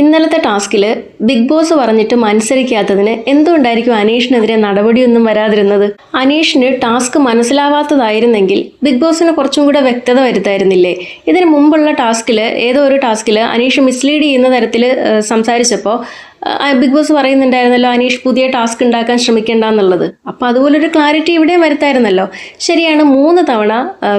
ഇന്നലത്തെ ടാസ്കിൽ big boss പറഞ്ഞിട്ട് മത്സരിക്കാത്തതിന് എന്തുകൊണ്ടായിരിക്കും അനീഷിനെതിരെ നടപടിയൊന്നും വരാതിരുന്നത്? അനീഷിന് ടാസ്ക് മനസ്സിലാവാത്തതായിരുന്നെങ്കിൽ ബിഗ് ബോസിന് കുറച്ചും കൂടെ വ്യക്തത വരുത്തായിരുന്നില്ലേ? ഇതിന് മുമ്പുള്ള ടാസ്കിൽ ഏതോ ഒരു ടാസ്കിൽ അനീഷ് മിസ്ലീഡ് ചെയ്യുന്ന തരത്തിൽ സംസാരിച്ചപ്പോൾ ബിഗ് ബോസ് പറയുന്നുണ്ടായിരുന്നല്ലോ അനീഷ് പുതിയ ടാസ്ക് ഉണ്ടാക്കാൻ ശ്രമിക്കേണ്ട എന്നുള്ളത് അപ്പോൾ അതുപോലൊരു ക്ലാരിറ്റി ഇവിടെ വരുത്തായിരുന്നല്ലോ. ശരിയാണ് മൂന്ന് തവണ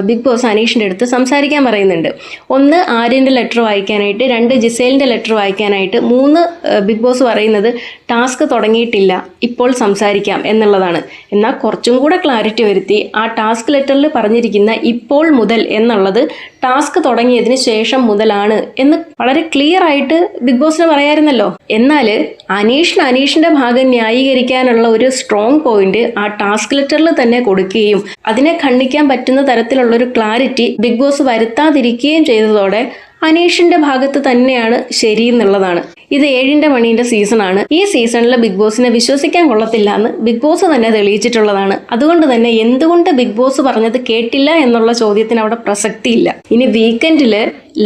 ബിഗ് ബോസ് അനീഷിന്റെ അടുത്ത് സംസാരിക്കാൻ പറയുന്നുണ്ട്. ഒന്ന് ആര്യന്റെ ലെറ്റർ വായിക്കാനായിട്ട് രണ്ട് ജിസേലിന്റെ ലെറ്റർ വായിക്കാനായിട്ട് മൂന്ന് ബിഗ് ബോസ് പറയുന്നത് ടാസ്ക് തുടങ്ങിയിട്ടില്ല ഇപ്പോൾ സംസാരിക്കാം എന്നുള്ളതാണ്. എന്നാൽ കുറച്ചും കൂടെ ക്ലാരിറ്റി വരുത്തി ആ ടാസ്ക് ലെറ്ററിൽ പറഞ്ഞിരിക്കുന്ന ഇപ്പോൾ മുതൽ എന്നുള്ളത് ടാസ്ക് തുടങ്ങിയതിന് ശേഷം മുതലാണ് എന്ന് വളരെ ക്ലിയർ ആയിട്ട് ബിഗ് ബോസിന് പറയായിരുന്നല്ലോ. എന്നാൽ അനീഷിന് അനീഷിന്റെ ഭാഗം ന്യായീകരിക്കാനുള്ള ഒരു സ്ട്രോങ് പോയിന്റ് ആ ടാസ്ക് ലെറ്ററിൽ തന്നെ കൊടുക്കുകയും അതിനെ ഖണ്ഡിക്കാൻ പറ്റുന്ന തരത്തിലുള്ള ഒരു ക്ലാരിറ്റി ബിഗ് ബോസ് വരുത്താതിരിക്കുകയും ചെയ്തതോടെ അനീഷിന്റെ ഭാഗത്ത് തന്നെയാണ് ശരി എന്നുള്ളതാണ്. ഇത് ഏഴിന്റെ മണീന്റെ സീസണാണ് ഈ സീസണിൽ ബിഗ് ബോസിനെ വിശ്വസിക്കാൻ കൊള്ളത്തില്ല എന്ന് ബിഗ് ബോസ് തന്നെ തെളിയിച്ചിട്ടുള്ളതാണ്. അതുകൊണ്ട് തന്നെ എന്തുകൊണ്ട് ബിഗ് ബോസ് പറഞ്ഞത് കേട്ടില്ല എന്നുള്ള ചോദ്യത്തിന് അവിടെ പ്രസക്തിയില്ല. ഇനി വീക്കെൻഡിൽ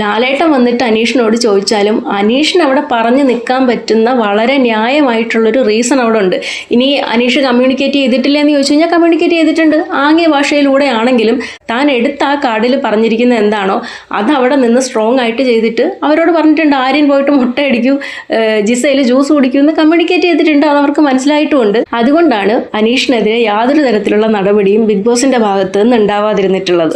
ലാലേട്ടൻ വന്നിട്ട് അനീഷിനോട് ചോദിച്ചാലും അനീഷിന് അവിടെ പറഞ്ഞു നിൽക്കാൻ പറ്റുന്ന വളരെ ന്യായമായിട്ടുള്ളൊരു റീസൺ അവിടെ ഉണ്ട്. ഇനി അനീഷ് കമ്മ്യൂണിക്കേറ്റ് ചെയ്തിട്ടില്ല എന്ന് ചോദിച്ചു കഴിഞ്ഞാൽ കമ്മ്യൂണിക്കേറ്റ് ചെയ്തിട്ടുണ്ട്. ആംഗ്യ ഭാഷയിലൂടെ ആണെങ്കിലും താൻ എടുത്ത ആ കാർഡിൽ പറഞ്ഞിരിക്കുന്ന എന്താണോ അത് അവിടെ നിന്ന് സ്ട്രോങ് ആയിട്ട് ചെയ്തിട്ട് അവരോട് പറഞ്ഞിട്ടുണ്ട് ആര്യൻ പോയിട്ട് മുട്ടയടിക്കൂ ജിസയിൽ ജ്യൂസ് കുടിക്കുമെന്ന് കമ്മ്യൂണിക്കേറ്റ് ചെയ്തിട്ടുണ്ട് അത് അവർക്ക് മനസ്സിലായിട്ടുമുണ്ട് അതുകൊണ്ടാണ് അനീഷിനെതിരെ യാതൊരു തരത്തിലുള്ള നടപടിയും ബിഗ് ബോസിന്റെ ഭാഗത്ത് നിന്ന് ഉണ്ടാവാതിരുന്നിട്ടുള്ളത്.